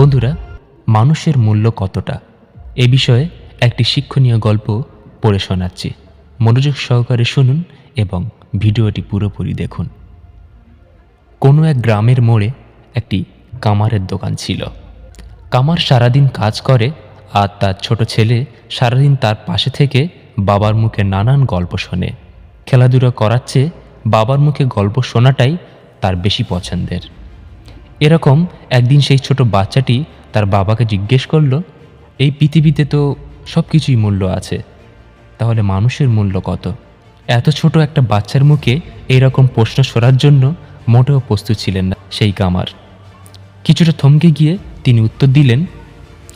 বন্ধুরা, মানুষের মূল্য কতটা? এ বিষয়ে একটি শিক্ষণীয় গল্প পড়ে শোনাচ্ছি। মনোযোগ সহকারে শুনুন এবং ভিডিওটি পুরোপুরি দেখুন। কোনো এক গ্রামের মোড়ে একটি কামারের দোকান ছিল। কামার সারাদিন কাজ করে আর তার ছোট ছেলে সারাদিন তার পাশে থেকে বাবার মুখে নানান গল্প শোনে। খেলাধুলা করার চেয়ে বাবার মুখে গল্প শোনাটাই তার বেশি পছন্দের। এরকম একদিন সেই ছোট বাচ্চাটি তার বাবাকে জিজ্ঞেস করল, এই পৃথিবীতে তো সব কিছুই মূল্য আছে, তাহলে মানুষের মূল্য কত? এত ছোট একটা বাচ্চার মুখে এইরকম প্রশ্ন সরার জন্য মোটেও প্রস্তুত ছিলেন না সেই কামার। কিছুটা থমকে গিয়ে তিনি উত্তর দিলেন,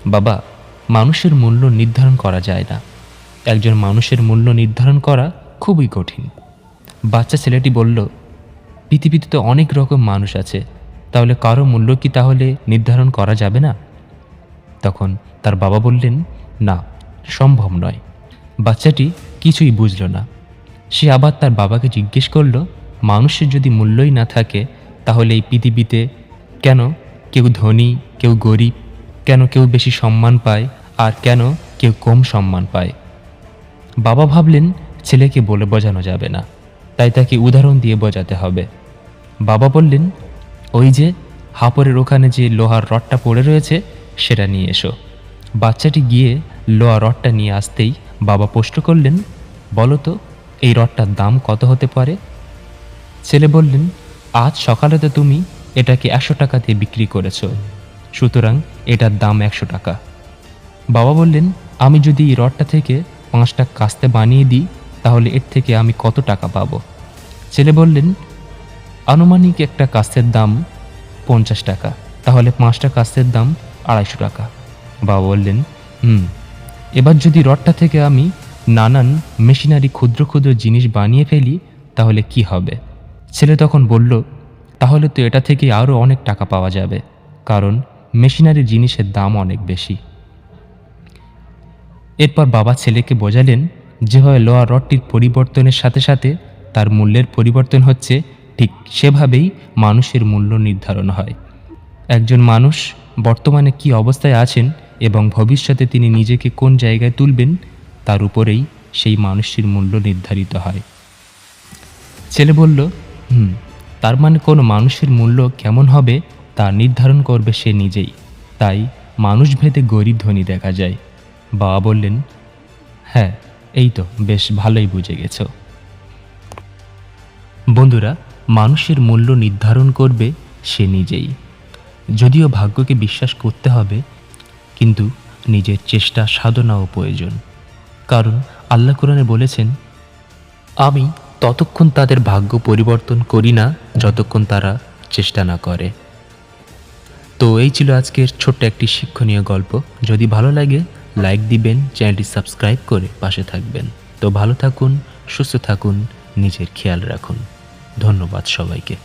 বাবা, মানুষের মূল্য নির্ধারণ করা যায় না। একজন মানুষের মূল্য নির্ধারণ করা খুবই কঠিন। বাচ্চা ছেলেটি বলল, পৃথিবীতে তো অনেক রকম মানুষ আছে তাহলে কারও মূল্য কি তাহলে নির্ধারণ করা যাবে না? তখন তার বাবা বললেন, না, সম্ভব নয়। বাচ্চাটি কিছুই বুঝল না। সে আবার তার বাবাকে জিজ্ঞেস করল, মানুষের যদি মূল্যই না থাকে, তাহলে এই পৃথিবীতে কেন কেউ ধনী, কেউ গরিব, কেন কেউ বেশি সম্মান পায়, আর কেন কেউ কম সম্মান পায়? বাবা ভাবলেন, ছেলেকে বলে বোঝানো যাবে না, তাই তাকে উদাহরণ দিয়ে বোঝাতে হবে। বাবা বললেন ওই যে হাপরের ওখানে যে লোহার রডটা পড়ে রয়েছে, সেটা নিয়ে এসো। বাচ্চাটি গিয়ে লোহার রডটা নিয়ে আসতেই বাবা প্রশ্ন করলেন, বলো তো, এই রডটার দাম কত হতে পারে? ছেলে বললেন, আজ সকালে তো তুমি এটাকে একশো টাকা দিয়ে বিক্রি করেছ, সুতরাং এটার দাম একশো টাকা। বাবা বললেন, আমি যদি এই রডটা থেকে পাঁচটা কাস্তে বানিয়ে দিই, তাহলে এর থেকে আমি কত টাকা পাবো? ছেলে বললেন আনুমানিক একটা কাস্তের দাম পঞ্চাশ টাকা। তাহলে পাঁচটা কাস্তের দাম আড়াইশো টাকা। বাবা বললেন, হুম, এবার যদি রডটা থেকে আমি নানান মেশিনারি ক্ষুদ্র ক্ষুদ্র জিনিস বানিয়ে ফেলি, তাহলে কি হবে? ছেলে তখন বলল, তাহলে তো এটা থেকে আরও অনেক টাকা পাওয়া যাবে, কারণ মেশিনারি জিনিসের দাম অনেক বেশি। এরপর বাবা ছেলেকে বোঝালেন যেভাবে লোহার রডটির পরিবর্তনের সাথে সাথে তার মূল্যের পরিবর্তন হচ্ছে ঠিক সেভাবেই মানুষের মূল্য নির্ধারণ হয়। একজন মানুষ বর্তমানে কি অবস্থায় আছেন এবং ভবিষ্যতে তিনি নিজেকে কোন জায়গায় তুলবেন, তার উপরেই সেই মানুষটির মূল্য নির্ধারিত হয়। ছেলে বলল, হুম, তার মানে কোনো মানুষের মূল্য কেমন হবে তা নির্ধারণ করবে সে নিজেই। তাই মানুষভেদে গরিব ধনী দেখা যায়। বাবা বললেন হ্যাঁ এই তো, বেশ ভালোই বুঝে গেছ। বন্ধুরা মানুষের মূল্য নির্ধারণ করবে সে নিজেই। যদিও ভাগ্যকে বিশ্বাস করতে হবে, কিন্তু নিজের চেষ্টা সাধনাও প্রয়োজন। কারণ আল্লাহ কোরআনে বলেছেন, আমি ততক্ষণ তাদের ভাগ্য পরিবর্তন করি না, যতক্ষণ তারা চেষ্টা না করে। তো এই ছিল আজকের ছোট্ট একটি শিক্ষণীয় গল্প। যদি ভালো লাগে, লাইক দিবেন, চ্যানেলটি সাবস্ক্রাইব করে পাশে থাকবেন। তো ভালো থাকুন, সুস্থ থাকুন, নিজের খেয়াল রাখুন। ধন্যবাদ সবাইকে।